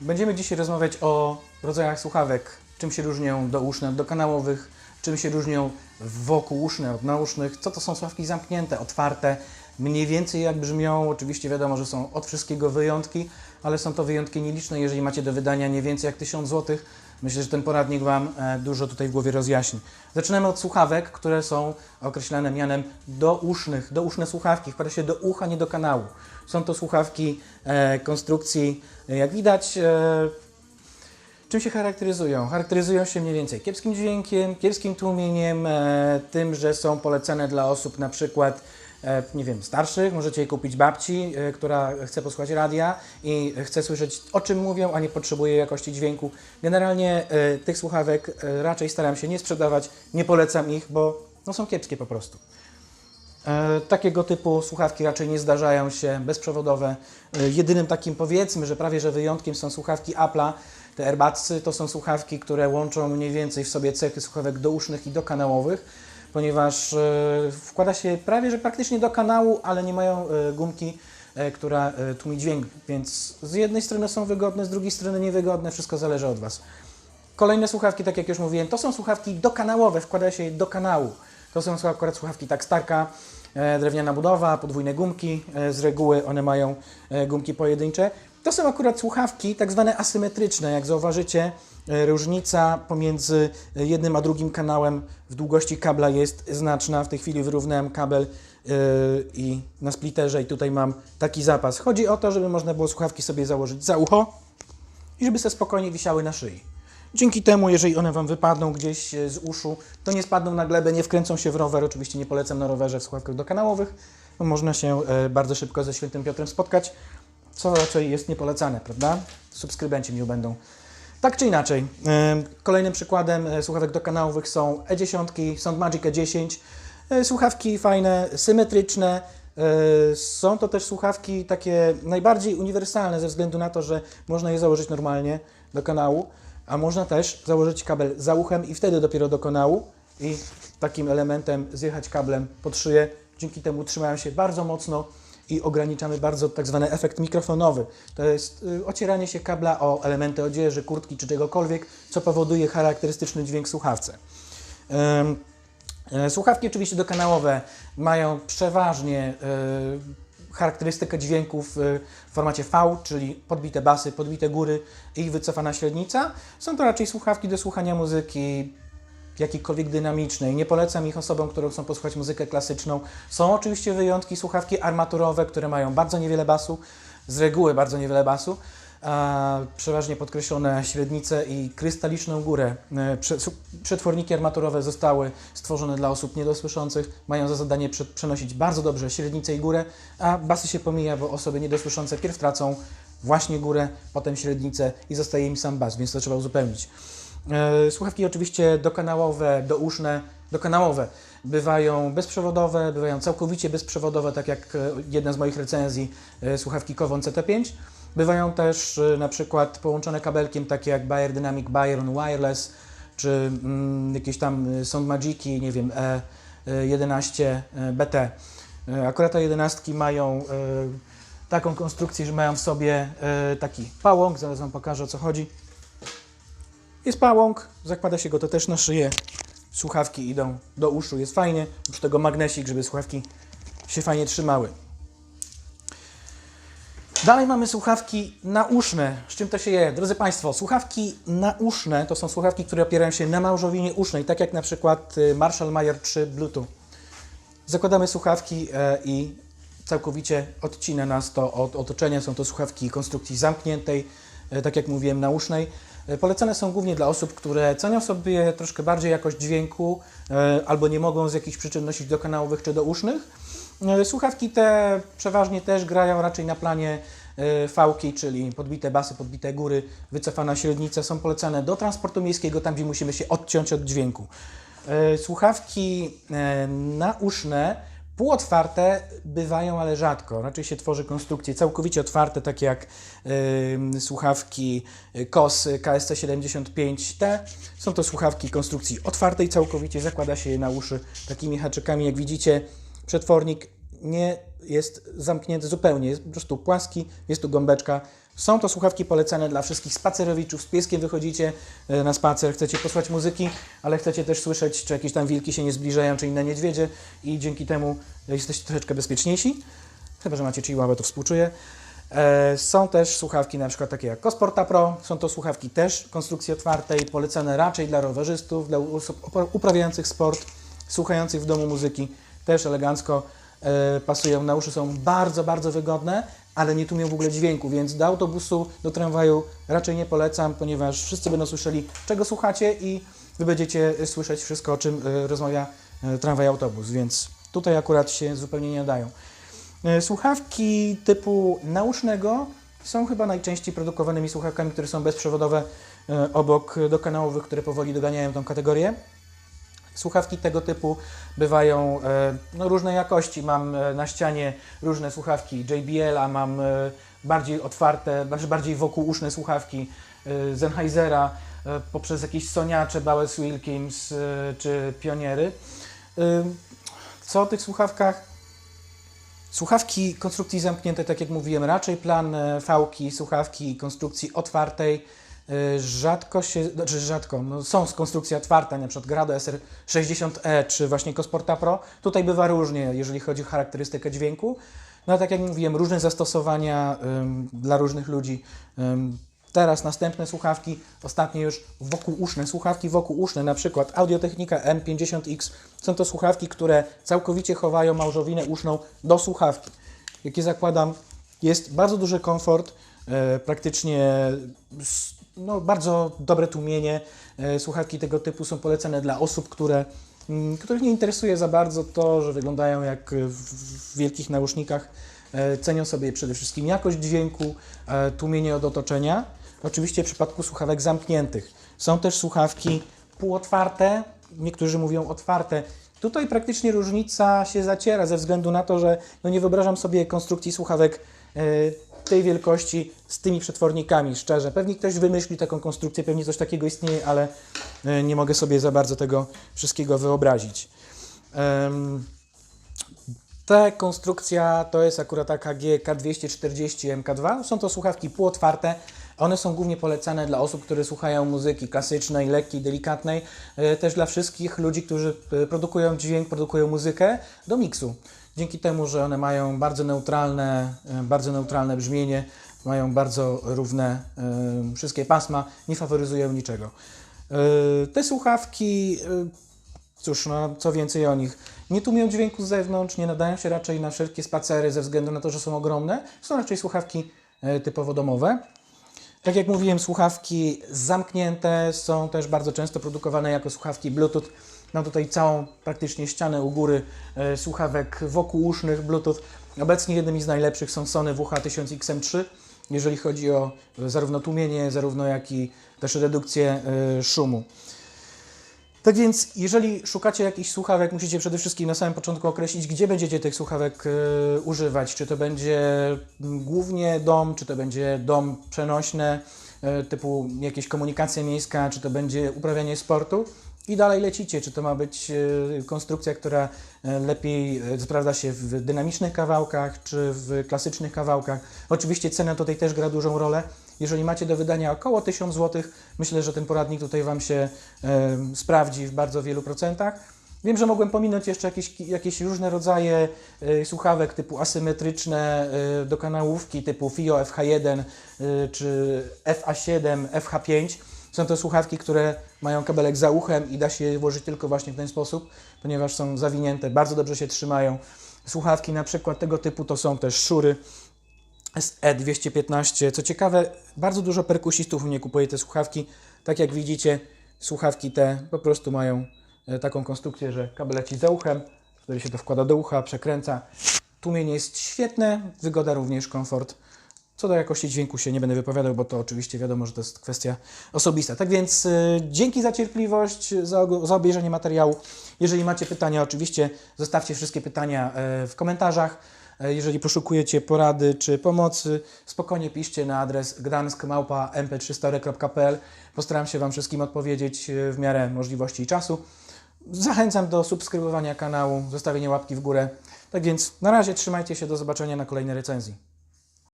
Będziemy dzisiaj rozmawiać o rodzajach słuchawek, czym się różnią douszne od dokanałowych, czym się różnią wokółuszne od nausznych, co to są słuchawki zamknięte, otwarte, mniej więcej jak brzmią. Oczywiście wiadomo, że są od wszystkiego wyjątki, ale są to wyjątki nieliczne. Jeżeli macie do wydania nie więcej jak 1000 zł, myślę, że ten poradnik Wam e, dużo tutaj w głowie rozjaśni. Zaczynamy od słuchawek, które są określane mianem dousznych. Douszne słuchawki wkłada się do ucha, nie do kanału. Są to słuchawki e, konstrukcji, jak widać, e, Czym się charakteryzują? Charakteryzują się mniej więcej kiepskim dźwiękiem, kiepskim tłumieniem, tym, że są polecane dla osób na przykład, nie wiem, starszych. Możecie je kupić babci, e, która chce posłuchać radia i chce słyszeć o czym mówią, a nie potrzebuje jakości dźwięku. Generalnie e, tych słuchawek e, raczej staram się nie sprzedawać, nie polecam ich, bo no, są kiepskie po prostu. E, Takiego typu słuchawki raczej nie zdarzają się bezprzewodowe. E, Jedynym takim powiedzmy, że prawie że wyjątkiem są słuchawki Apple'a. Te Airbudsy to są słuchawki, które łączą mniej więcej w sobie cechy słuchawek dousznych i dokanałowych, ponieważ e, wkłada się prawie że praktycznie do kanału, ale nie mają e, gumki, e, która tłumi dźwięk, więc z jednej strony są wygodne, z drugiej strony niewygodne, wszystko zależy od Was. Kolejne słuchawki, tak jak już mówiłem, to są słuchawki dokanałowe, wkłada się je do kanału. To są akurat słuchawki tak starka, drewniana budowa, podwójne gumki, z reguły one mają gumki pojedyncze. To są akurat słuchawki tak zwane asymetryczne, jak zauważycie, różnica pomiędzy jednym a drugim kanałem w długości kabla jest znaczna. W tej chwili wyrównałem kabel e, i na splitterze i tutaj mam taki zapas. Chodzi o to, żeby można było słuchawki sobie założyć za ucho i żeby sobie spokojnie wisiały na szyi. Dzięki temu, jeżeli one Wam wypadną gdzieś e, z uszu, to nie spadną na glebę, nie wkręcą się w rower. Oczywiście nie polecam na rowerze w słuchawkach dokanałowych, można się e, bardzo szybko ze Świętym Piotrem spotkać, co raczej jest niepolecane, prawda? Subskrybenci mi będą. Tak czy inaczej, kolejnym przykładem e, słuchawek dokanałowych są E10, Soundmagic E10. E, Słuchawki fajne, symetryczne. E, Są to też słuchawki takie najbardziej uniwersalne ze względu na to, że można je założyć normalnie do kanału, a można też założyć kabel za uchem i wtedy dopiero do kanału i takim elementem zjechać kablem pod szyję. Dzięki temu trzymają się bardzo mocno i ograniczamy bardzo tak zwany efekt mikrofonowy. To jest y, ocieranie się kabla o elementy odzieży, kurtki czy czegokolwiek, co powoduje charakterystyczny dźwięk słuchawce. E, Słuchawki oczywiście dokanałowe mają przeważnie e, charakterystykę dźwięków e, w formacie V, czyli podbite basy, podbite góry i wycofana średnica. Są to raczej słuchawki do słuchania muzyki jakiejkolwiek dynamicznej. Nie polecam ich osobom, które chcą posłuchać muzykę klasyczną. Są oczywiście wyjątki, słuchawki armaturowe, które mają bardzo niewiele basu, z reguły bardzo niewiele basu, przeważnie podkreślone średnice i krystaliczną górę. E, Przetworniki armaturowe zostały stworzone dla osób niedosłyszących, mają za zadanie prze- przenosić bardzo dobrze średnicę i górę, a basy się pomija, bo osoby niedosłyszące pierw tracą właśnie górę, potem średnicę i zostaje im sam bas, więc to trzeba uzupełnić. E, Słuchawki oczywiście dokanałowe, douszne, dokanałowe bywają bezprzewodowe, bywają całkowicie bezprzewodowe, tak jak e, jedna z moich recenzji e, słuchawki Kowon CT5. Bywają też na przykład połączone kabelkiem, takie jak Bayer Dynamic Bayern Wireless, czy mm, jakieś tam e, Soundmagiki, nie wiem, E11 e, BT. Akurat te 11 mają taką konstrukcję, że mają w sobie taki pałąk, zaraz Wam pokażę o co chodzi. Jest pałąk, zakłada się go to też na szyję. Słuchawki idą do uszu, jest fajnie. Oprócz tego magnesik, żeby słuchawki się fajnie trzymały. Dalej mamy słuchawki nauszne. Z czym to się je? Drodzy Państwo, słuchawki nauszne to są słuchawki, które opierają się na małżowinie usznej, tak jak na przykład y, Marshall Mayer 3 Bluetooth. Zakładamy słuchawki e, i całkowicie odcina nas to od otoczenia. Są to słuchawki konstrukcji zamkniętej, e, tak jak mówiłem, nausznej. E, Polecane są głównie dla osób, które cenią sobie troszkę bardziej jakość dźwięku e, albo nie mogą z jakichś przyczyn nosić do kanałowych czy do usznych. E, Słuchawki te przeważnie też grają raczej na planie fałki, czyli podbite basy, podbite góry, wycofana średnica. Są polecane do transportu miejskiego, tam gdzie musimy się odciąć od dźwięku. Słuchawki nauszne, półotwarte bywają, ale rzadko. Raczej się tworzy konstrukcje całkowicie otwarte, takie jak e, słuchawki KOS KSC75T. Są to słuchawki konstrukcji otwartej całkowicie, zakłada się je na uszy takimi haczykami, jak widzicie. Przetwornik nie jest zamknięty zupełnie, jest po prostu płaski, jest tu gąbeczka. Są to słuchawki polecane dla wszystkich spacerowiczów. Z pieskiem wychodzicie e, na spacer, chcecie posłuchać muzyki, ale chcecie też słyszeć, czy jakieś tam wilki się nie zbliżają, czy inne niedźwiedzie i dzięki temu jesteście troszeczkę bezpieczniejsi. Chyba, że macie chihuahua, to współczuję. E, Są też słuchawki na przykład takie jak Cosporta Pro. Są to słuchawki też konstrukcji otwartej, polecane raczej dla rowerzystów, dla osób upra- uprawiających sport, słuchających w domu muzyki. Też elegancko pasują na uszy, są bardzo, bardzo wygodne, ale nie tłumią w ogóle dźwięku, więc do autobusu, do tramwaju raczej nie polecam, ponieważ wszyscy będą słyszeli, czego słuchacie i Wy będziecie słyszeć wszystko, o czym e, rozmawia e, tramwaj, autobus, więc tutaj akurat się zupełnie nie nadają. E, Słuchawki typu nausznego są chyba najczęściej produkowanymi słuchawkami, które są bezprzewodowe e, obok dokanałowych, które powoli doganiają tą kategorię. Słuchawki tego typu bywają e, no, różnej jakości. Mam e, na ścianie różne słuchawki JBL, a mam e, bardziej otwarte, znaczy bardziej wokółuszne słuchawki e, Sennheisera, poprzez jakieś Soniacze, Bowers Wilkins czy Pioniery. Co o tych słuchawkach? Słuchawki konstrukcji zamkniętej, tak jak mówiłem, raczej plan fałki, słuchawki konstrukcji otwartej. Y, Rzadko się, znaczy rzadko, no są z konstrukcji otwarta, przykład Grado SR60E czy właśnie Cosporta Pro. Tutaj bywa różnie, jeżeli chodzi o charakterystykę dźwięku. No a tak jak mówiłem, różne zastosowania ym, dla różnych ludzi. Ym, teraz następne słuchawki, ostatnie już wokółuszne, słuchawki wokółuszne, na przykład Audiotechnika M50X. Są to słuchawki, które całkowicie chowają małżowinę uszną do słuchawki. Jakie zakładam, jest bardzo duży komfort, e, praktycznie no, bardzo dobre tłumienie. E, słuchawki tego typu są polecane dla osób, które, mm, których nie interesuje za bardzo to, że wyglądają jak w, wielkich nausznikach. E, Cenią sobie przede wszystkim jakość dźwięku, e, tłumienie od otoczenia. Oczywiście w przypadku słuchawek zamkniętych. Są też słuchawki półotwarte, niektórzy mówią otwarte. Tutaj praktycznie różnica się zaciera ze względu na to, że no nie wyobrażam sobie konstrukcji słuchawek tej wielkości z tymi przetwornikami, szczerze. Pewnie ktoś wymyśli taką konstrukcję, pewnie coś takiego istnieje, ale e, nie mogę sobie za bardzo tego wszystkiego wyobrazić. Ta konstrukcja to jest akurat AKG K240 MK2. Są to słuchawki półotwarte. One są głównie polecane dla osób, które słuchają muzyki klasycznej, lekkiej, delikatnej. e, Też dla wszystkich ludzi, którzy e, produkują dźwięk, produkują muzykę do miksu. Dzięki temu, że one mają bardzo neutralne, e, bardzo neutralne brzmienie, mają bardzo równe wszystkie pasma, nie faworyzują niczego. Te słuchawki Cóż, no co więcej o nich. Nie tłumią dźwięku z zewnątrz, nie nadają się raczej na wszelkie spacery ze względu na to, że są ogromne. Są raczej słuchawki typowo domowe. Tak jak mówiłem, słuchawki zamknięte są też bardzo często produkowane jako słuchawki Bluetooth. Mam tutaj całą praktycznie ścianę u góry e, słuchawek wokółusznych Bluetooth. Obecnie jednymi z najlepszych są Sony WH-1000XM3, jeżeli chodzi o zarówno tłumienie, zarówno jak i też redukcję e, szumu. Tak więc, jeżeli szukacie jakichś słuchawek, musicie przede wszystkim na samym początku określić, gdzie będziecie tych słuchawek e, używać. Czy to będzie głównie dom, czy to będzie dom przenośny, e, typu jakieś komunikacja miejska, czy to będzie uprawianie sportu. I dalej lecicie, czy to ma być e, konstrukcja, która e, lepiej e, sprawdza się w dynamicznych kawałkach, czy w klasycznych kawałkach. Oczywiście cena tutaj też gra dużą rolę. Jeżeli macie do wydania około 1000 zł, myślę, że ten poradnik tutaj Wam się sprawdzi w bardzo wielu procentach. Wiem, że mogłem pominąć jeszcze jakieś, jakieś różne rodzaje słuchawek typu asymetryczne do kanałówki typu FIO FH1 e, czy FA7, FH5. Są to słuchawki, które mają kabelek za uchem i da się je włożyć tylko właśnie w ten sposób, ponieważ są zawinięte, bardzo dobrze się trzymają. Słuchawki na przykład tego typu to są też szury SE215. Co ciekawe, bardzo dużo perkusistów u mnie kupuje te słuchawki. Tak jak widzicie, słuchawki te po prostu mają e, taką konstrukcję, że kabel za uchem, wtedy się to wkłada do ucha, przekręca. Tłumienie jest świetne, wygoda również, komfort. Co do jakości dźwięku się nie będę wypowiadał, bo to oczywiście wiadomo, że to jest kwestia osobista. Tak więc e, dzięki za cierpliwość, za, za obejrzenie materiału. Jeżeli macie pytania, oczywiście zostawcie wszystkie pytania e, w komentarzach. E, Jeżeli poszukujecie porady czy pomocy, spokojnie piszcie na adres gdanskmałpa.mp3story.pl. Postaram się Wam wszystkim odpowiedzieć e, w miarę możliwości i czasu. Zachęcam do subskrybowania kanału, zostawienia łapki w górę. Tak więc na razie trzymajcie się, do zobaczenia na kolejnej recenzji.